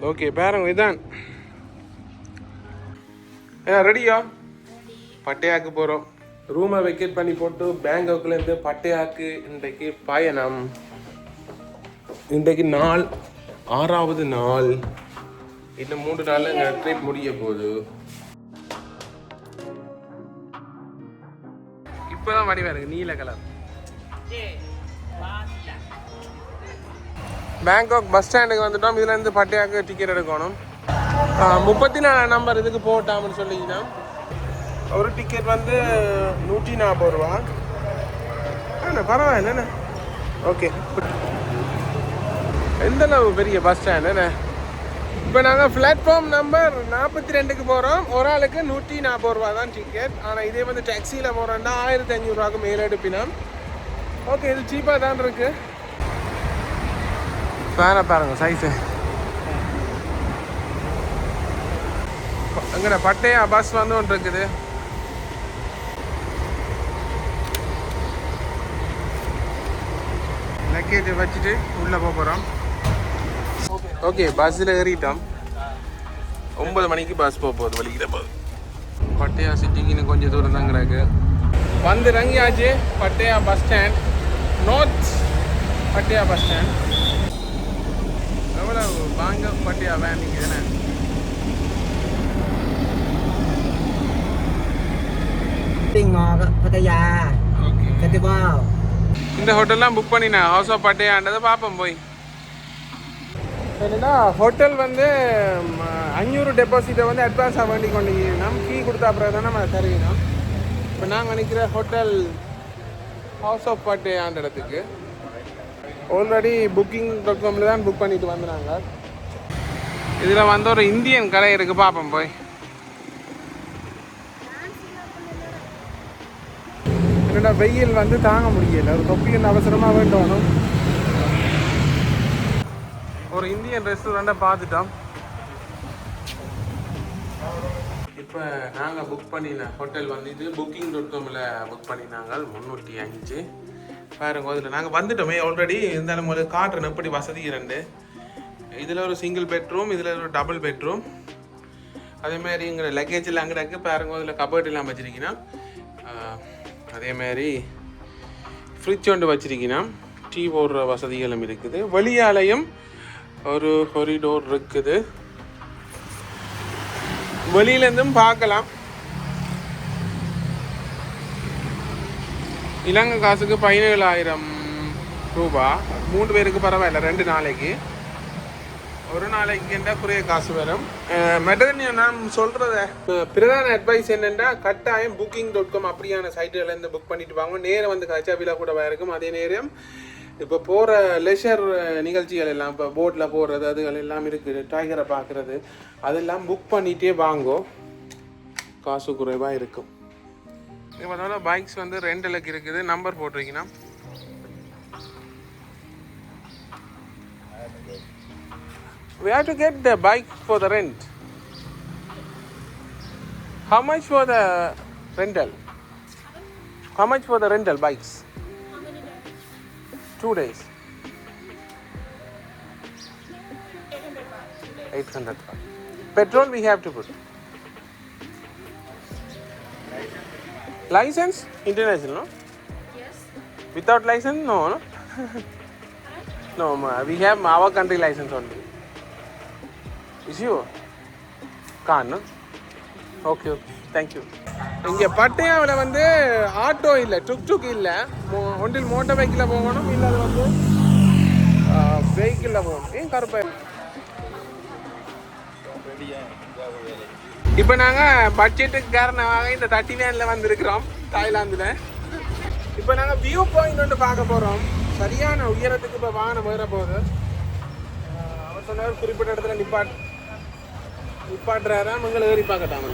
Okay பேரம் இதான். ரெடியா? பட்டையாக்கு போகிறோம் ரூமை வெக்கேட் பண்ணி போட்டு பேங்காக்லேருந்து பட்டையாக்கு இன்றைக்கு பயணம். இன்றைக்கு நாள் ஆறாவது நாள். இன்னும் மூன்று நாளில் இந்த ட்ரிப் முடிய போகுது. இப்போதான் வடிவா இருக்கு நீல கலர் பேங்காக் பஸ் ஸ்டாண்டுக்கு வந்துட்டோம். இதுலேருந்து பட்டியாக்கு டிக்கெட் எடுக்கணும். முப்பத்தி நாலு நம்பர் இதுக்கு போட்டாம்னு சொல்லிங்கன்னா ஒரு டிக்கெட் வந்து நூற்றி நாற்பது ரூபா. என்ன பரவாயில்ல என்ன ஓகே எந்த அளவு பெரிய பஸ் ஸ்டாண்ட் என்ன இப்போ நாங்கள் பிளாட்ஃபார்ம் நம்பர் நாற்பத்தி ரெண்டுக்கு போகிறோம் ஒரு ஆளுக்கு நூற்றி நாற்பது ரூபா தான் டிக்கெட் ஆனால் இதே வந்து டாக்ஸியில் போகிறோன்னா ஆயிரத்தி அஞ்சூறுரூவாக்கு மேலே எடுப்பினோம் ஓகே இது சீப்பாக தான் இருக்குது ஃபேனை பாருங்க சைஸு அங்கே பட்டையா? பஸ் வந்து ஒன்று இருக்குது. லக்கேஜை வச்சுட்டு உள்ளே போக போகிறோம் ஓகே பஸ்ஸில் ஏறிட்டோம். ஒன்பது மணிக்கு பஸ் போக போகுது வலிக்கிற போகுது பட்டையா சிட்டிக்குன்னு கொஞ்சம் தூரம் தான் கிடக்கு வந்து ரங்கியாச்சு Pattaya bus stand north Pattaya bus stand எவ்வளோ வாங்க பட்டையா வேன் நீங்கள் என்ன இந்த ஹோட்டல்லாம் புக் பண்ணினேன். ஹவுஸ் ஆஃப் பட்டையாண்டதை பார்ப்போம் போய். என்னன்னா ஹோட்டல் வந்து அஞ்சூறு டெபாசிட்டை வந்து அட்வான்ஸாக வேண்டி கொண்டு நம்ம கீ கொடுத்தா அப்புறம் தான் நம்ம தருவினோம் இப்போ நாங்கள் நிற்கிற ஹோட்டல் ஹவுஸ் ஆஃப் பட்டையாண்ட இடத்துக்கு ஆல்ரெடி புக்கிங் டாட் காமில் தான் புக் பண்ணிட்டு வந்தாங்க இதில் வந்து ஒரு இந்தியன் கடை இருக்குது பார்ப்போம் போய். என்னடா வெயில் வந்து தாங்க முடியல. ஒரு தொப்பி அவசரமாக வேண்டணும் ஒரு இந்தியன் ரெஸ்டாரண்ட்டை பார்த்துட்டோம். இப்போ நாங்கள் புக் பண்ணின ஹோட்டல் வந்து இது புக்கிங் டாட் காமில் புக் பண்ணினாங்க முந்நூற்றி அஞ்சு பாருங்க அதில் நாங்கள் வந்துட்டோமே ஆல்ரெடி இருந்தாலும் முதல்ல காட்டுறேன் எப்படி வசதி ரெண்டு இதில் ஒரு சிங்கிள் பெட்ரூம் இதில் ஒரு டபுள் பெட்ரூம் அதேமாரி இங்கே லக்கேஜ் எல்லாம் அங்கே இருக்குது பாருங்க அதில் கபர்ட் எல்லாம் வச்சுருக்கீங்கன்னா அதே ஃப்ரிட்ஜ் ஒன்று வச்சுருக்கீங்கன்னா டீ போடுற வசதிகளும் இருக்குது. வெளியாலையும் ஒரு கொரிடோர் இருக்குது. வெளியிலேருந்தும் பார்க்கலாம். இலங்கை காசுக்கு பதினேழாயிரம் ரூபா. மூணு பேருக்கு பரவாயில்ல ரெண்டு நாளைக்கு. ஒரு நாளைக்கு என்ன குறைய காசு வரும்? மெட்டர்னி நான் சொல்கிறத பிரதான அட்வைஸ் என்னென்னா கட்டாயம் புக்கிங் டாட் காம் அப்படியான சைட்டுகள்லேருந்து புக் பண்ணிட்டு வாங்க. நேரம் வந்து கச்சா விழா கூட இருக்கும் அதே நேரம் இப்போ போகிற லெஷர் நிகழ்ச்சிகள் எல்லாம் இப்போ போட்டில் போடுறது அதுகள் எல்லாம் இருக்குது டைகரை பார்க்குறது அதெல்லாம் புக் பண்ணிகிட்டே வாங்கோ. காசு குறைவாக இருக்கும். இப்போ அதோட பைக்ஸ் வந்து ரெண்டலுக்கு இருக்குது நம்பர் போட்டிருக்கீங்கன்னா we have to get the bike for the rent. How much for the rental? How much for the rental bikes? Two days. 800 Petrol we have to put. License? International, no? Yes. Without license? No, no? no, ma- we have our country license only. Is you? Can't, no? Okay okay thank you இங்கே பட்டையாவில் வந்து auto இல்லை டுக் டுக் இல்லை மோ ஒன்றில் motor பைக்கில் போகணும் இல்லை அது வந்து வெஹிக்கிளில் போகணும் ஏன் கருப்பை இப்போ நாங்கள் பட்ஜெட்டுக்கு காரணமாக இந்த தட்டி வேனில் வந்திருக்கிறோம் தாய்லாந்தில். இப்போ நாங்கள் வியூ பாயிண்ட் ஒன்று பார்க்க போகிறோம் சரியான உயரத்துக்கு இப்போ வாகனம் போகிற போகுது. அவர் சொன்னார் குறிப்பிட்ட இடத்துல நிப்பாட் நிப்பாட்டுறாரா மங்களை ஏறி பார்க்கட்டாம்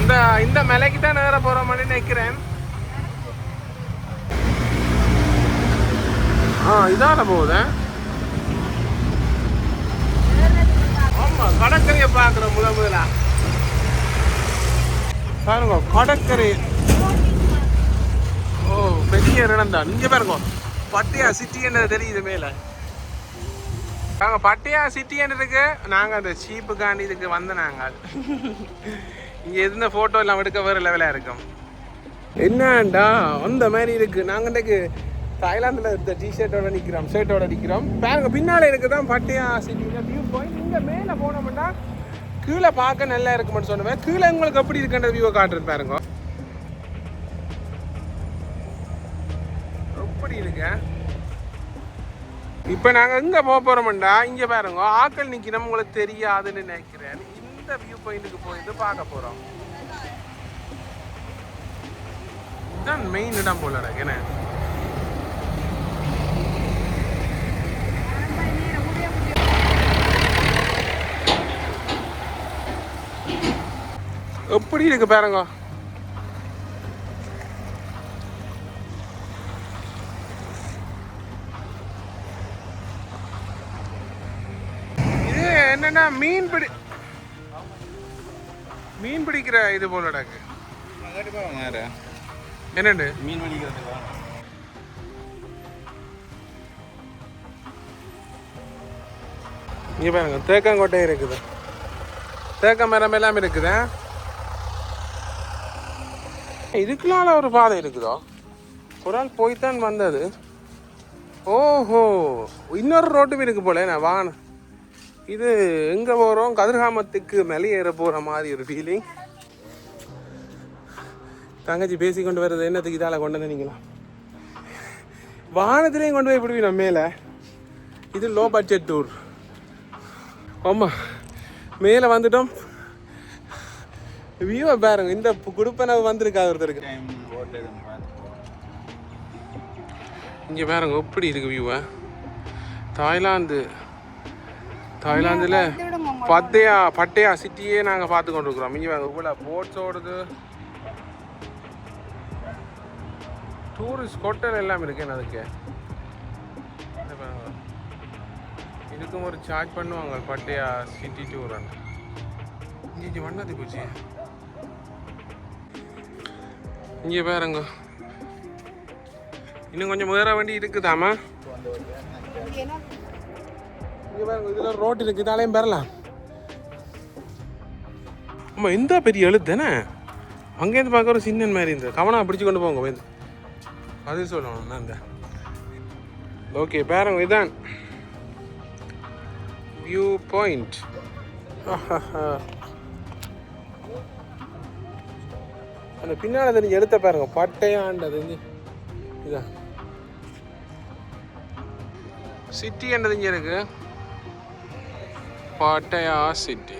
இந்த இந்த மலைக்கு தான் ஏற போகிறோம்னு நினைக்கிறேன். ஆ இதான போகுது? ஆமாம் கடற்கரையை பார்க்குறோம் முதல் முதலாக பாருங்க கடற்கரை. ஓ பெரிய இடம் தான். இங்க பாருங்க. பட்டியா சிட்டி என்ன தெரியுது மேல? நாங்கள் பட்டியா சிட்டின்னு இருக்கு? நாங்கள் அந்த சீப்புக்காண்டி இதுக்கு வந்த நாங்கள் இங்கே இருந்த ஃபோட்டோ எல்லாம் எடுக்க வேறு லெவலாக இருக்கும். என்னண்டா அந்த மாதிரி இருக்கு. நாங்கள் இன்றைக்கு தாய்லாந்தில் இந்த டிஷர்ட்டோட நிற்கிறோம் ஷர்ட்டோட நிற்கிறோம் பாருங்க பின்னால எனக்கு தான் பட்டியா சிட்டியில் வியூ பாயிண்ட் இங்கே மேலே போனோம்னா கீழே பார்க்க நல்லா இருக்கும்னு சொன்னேன் கீழே உங்களுக்கு எப்படி இருக்குன்ற வியூவை காட்டுறது பாருங்க. எப்படி இருக்கு? இப்போ நாங்கள் எங்கே போக போகிறோம்டா இங்கே பாருங்க. ஆக்கள் நிற்கணும் உங்களுக்கு தெரியாதுன்னு நினைக்கிறேன். இந்த வியூ பாயிண்ட்டுக்கு போயிட்டு பார்க்க போகிறோம் இதுதான் மெயின் இடம் போல என்ன? எப்படி இருக்கு பாருங்க. இது என்னன்னா மீன் பிடி மீன் பிடிக்கிற இது போல இருக்கு என்னண்டு? மீன் வலிக்கிறதுக்கு இங்க பாருங்க தேக்கங்கொட்டை இருக்குது. தேக்க மரம் எல்லாம் இருக்குதா? இதுக்குள்ளால ஒரு பாதை இருக்குதோ? ஒரு ஆள் போய்த்தான் வந்தது. ஓஹோ இன்னொரு ரோட்டும் இருக்கு போல நான் வான இது எங்க போறோம்? கதிர்காமத்துக்கு மேலே ஏற போற மாதிரி ஒரு ஃபீலிங் தங்கச்சி பேசி கொண்டு வர்றது என்னத்துக்கு இதால கொண்டு வந்தீங்களா? வானத்திலையும் கொண்டு போய் விடுவீங்க மேலே. இது லோ பட்ஜெட் டூர் ஆமா. மேலே வந்துட்டோம். வியூவை பாருங்க. இந்த குடுப்பனை வந்திருக்கா ஒருத்தருக்கு. இங்கே பாருங்க எப்படி இருக்கு வியூவை? தாய்லாந்து தாய்லாந்தில் பத்தையா பட்டையா சிட்டியே நாங்கள் பார்த்து கொண்டு இருக்கிறோம். இங்கே பாருங்க இவ்வளோ போட்ஸ் ஓடுது. டூரிஸ்ட் ஹோட்டல் எல்லாம் இருக்கு என்ன அதுக்கு. இதுக்கும் ஒரு சார்ஜ் பண்ணுவாங்க பட்டையா சிட்டி டூர் இங்கே வண்ணாதி போச்சு. இங்கே பாருங்க. இன்னும் கொஞ்சம் முயற வண்டி இருக்குதாமா இங்கே பாருங்க இதில் ரோட் இருக்கு இதாலையும் பெறலாம். ஆமாம் இந்த பெரிய எழுத்துனே அங்கேருந்து பார்க்க ஒரு சின்ன மாதிரி இருந்தது. கவனம் பிடிச்சு கொண்டு போங்க வந்து அது சொல்லணும் நான் இந்த. ஓகே பாருங்க இதான். வியூ பாயிண்ட் அந்த பின்னால் தெரிஞ்சு எழுத்த பாருங்க. பட்டையாண்டது இதான் சிட்டி என்றது இங்கே இருக்கு? பட்டையா சிட்டி.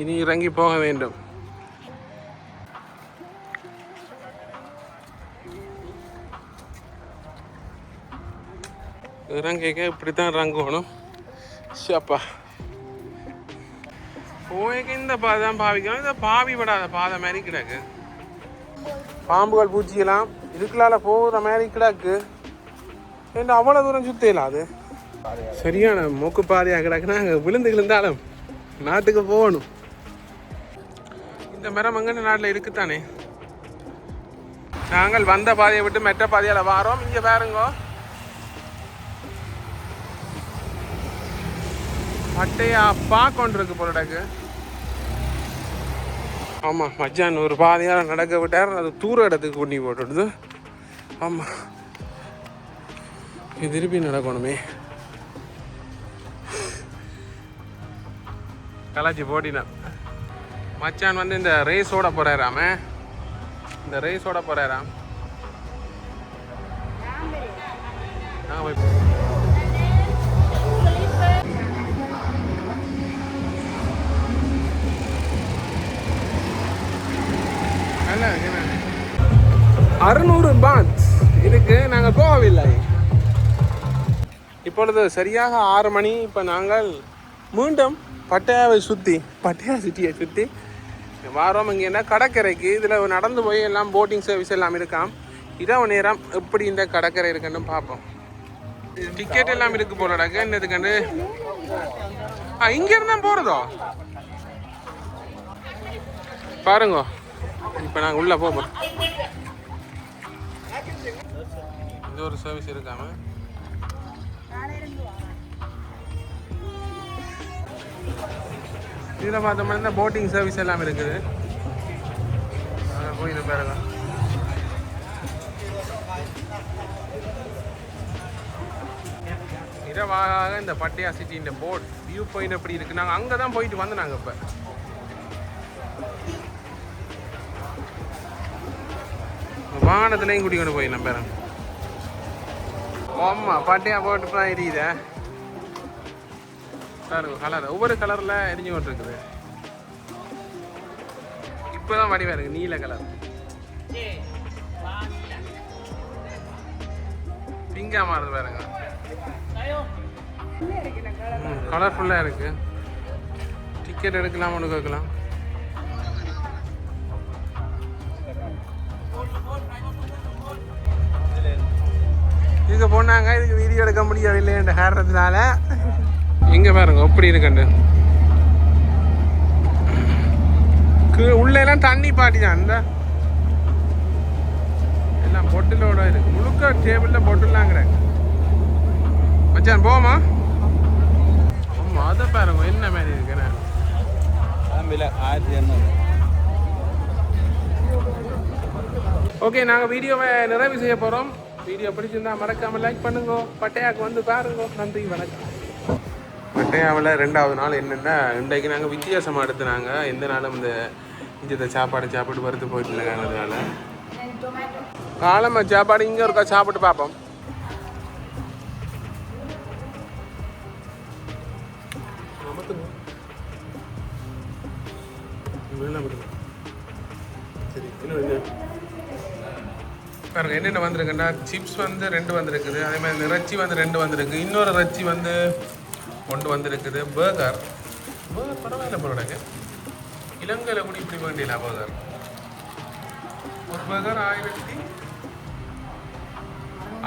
இனி இறங்கி போக வேண்டும். இறங்கிக்க இப்படி தான் இறங்கணும் ஷப்பா போய்க்கு இந்த பாதை தான் பாவிக்கணும் இந்த பாவி படாத பாதை மாதிரி கிடக்கு. பாம்புகள் பூச்சிக்கலாம் இதுக்குள்ளால போகிற மாதிரி கிடக்கு. ஏன்டா அவ்வளோ தூரம் சுத்தலாம் அது? சரியான மூக்கு பாதையாக கிடக்குன்னா அங்கே விழுந்து விழுந்தாலும் நாட்டுக்கு போகணும். இந்த மரம் அங்கே நாட்டில் இருக்குத்தானே நாங்கள் வந்த பாதையை விட்டு மெட்ட பாதையால் வாரோம். இங்கே பாருங்க. அட்டையா பார்க்கொண்டு இருக்கு ஆமாம் மச்சான் ஒரு பாதையால் நடக்க விட்டார். அது தூர இடத்துக்கு கொண்டு போட்டுடுது. ஆமாம் இது திருப்பி நடக்கணுமே. கலாச்சி போட்டினான் மச்சான் வந்து இந்த ரேஸ் ஓட போகிறாராம இந்த ரேஸ் ஓட போகிறாராம் நான் போய் அறுநூறு பாத் இதுக்கு நாங்கள் போகவில்லை. இப்பொழுது சரியாக ஆறு மணி. இப்போ நாங்கள் மீண்டும் பட்டையாவை சுற்றி பட்டையா சிட்டியை சுற்றி வாரோம். இங்கே என்ன கடற்கரைக்கு? இதில் நடந்து போய் எல்லாம் போட்டிங் சர்வீஸ் எல்லாம் இருக்காம். இரவு நேரம் எப்படி இந்த கடற்கரை இருக்குன்னு பார்ப்போம். டிக்கெட் எல்லாம் இருக்கு போலடாக்க என்னதுக்கண்டு ஆ இங்கே இருந்தால் போகிறதோ பாருங்க. இப்போ நாங்கள் உள்ளே போக போகிறோம் இது ஒரு சர்வீஸ் இருக்காம. இதில் பார்த்தோம்னா போட்டிங் சர்வீஸ் எல்லாம் இருக்குது. போய் இது பேரலாம் இரவாக இந்த பட்டியா சிட்டி இந்த போட் வியூ பாயிண்ட் அப்படி இருக்கு? நாங்கள் அங்கே தான் போயிட்டு வந்து நாங்கள் இப்போ. வாகனத்துலேயும் கூட்டிக்கொண்டு போய் நம்ம ஆமா பட்டையா போட்டு தான் எரியுதே. பாருங்க கலர் ஒவ்வொரு கலரில் எரிஞ்சு கொண்டு இருக்குது இப்போதான் வடிவா இருக்கு நீல கலர் பிங்கா மாறுது பாருங்க. கலர்ஃபுல்லாக இருக்கு. டிக்கெட் எடுக்கலாம் ஒன்று கேட்கலாம். போனாங்க இதுக்கு வீடியோ எடுக்க முடியவில்லை என்ற காரணத்தினால. இங்க பாருங்க எப்படி இருக்குண்டு கீழே உள்ள எல்லாம் தண்ணி பாட்டி தான் இந்த. எல்லாம் பொட்டிலோட இருக்கு முழுக்க டேபிள்ல பொட்டிலாங்கிறாங்க மச்சான் போமா ஆமா அதை பாருங்க என்ன மாதிரி விலை ஆயிரத்தி எண்ணூறு. ஓகே நாங்கள் வீடியோவை நிறைவு செய்ய போகிறோம் வீடியோ பிடிச்சிருந்தா மறக்காம லைக் பண்ணுங்க. பட்டையாக்கு வந்து பாருங்க. நன்றி வணக்கம். பட்டையாவில் ரெண்டாவது நாள் என்னென்னா இன்றைக்கு நாங்கள் வித்தியாசமாக எடுத்துனாங்க. எந்த நாளும் இந்த இஞ்சத்தை சாப்பாடு சாப்பிட்டு வறுத்து போயிட்டு இருக்காங்கிறதுனால. காலமாக சாப்பாடு இங்கே இருக்கா? சாப்பிட்டு பார்ப்போம் சரி இன்னும் பாருங்க என்னென்ன வந்திருக்குன்னா சிப்ஸ் வந்து ரெண்டு வந்திருக்குது அதே மாதிரி இந்த இறைச்சி வந்து ரெண்டு வந்திருக்கு இன்னொரு இறைச்சி வந்து ஒன்று வந்திருக்குது பர்கர் பர்கர் பரவாயில்ல போடுறாங்க இலங்கையில் கூட இப்படி வேண்டிய பர்கர் ஒரு பர்கர் ஆயிரத்தி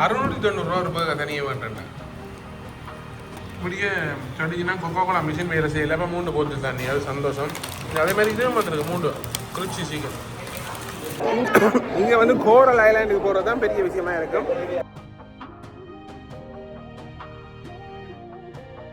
அறுநூற்றி தொண்ணூறுரூவா ஒரு பர்கர் தனியாக வேண்டேன் இப்படியே சொன்னீங்கன்னா கொக்கோ கோலா மிஷின் வேலை செய்யல அப்போ மூணு போட்டு தண்ணி அது சந்தோஷம். அதே மாதிரி இதுவும் வந்துருக்கு மூன்று குளிச்சி சீக்கிரம். இங்கே வந்து கோரல் ஐலாண்டுக்கு போகிறது தான் பெரிய விஷயமா இருக்கும்.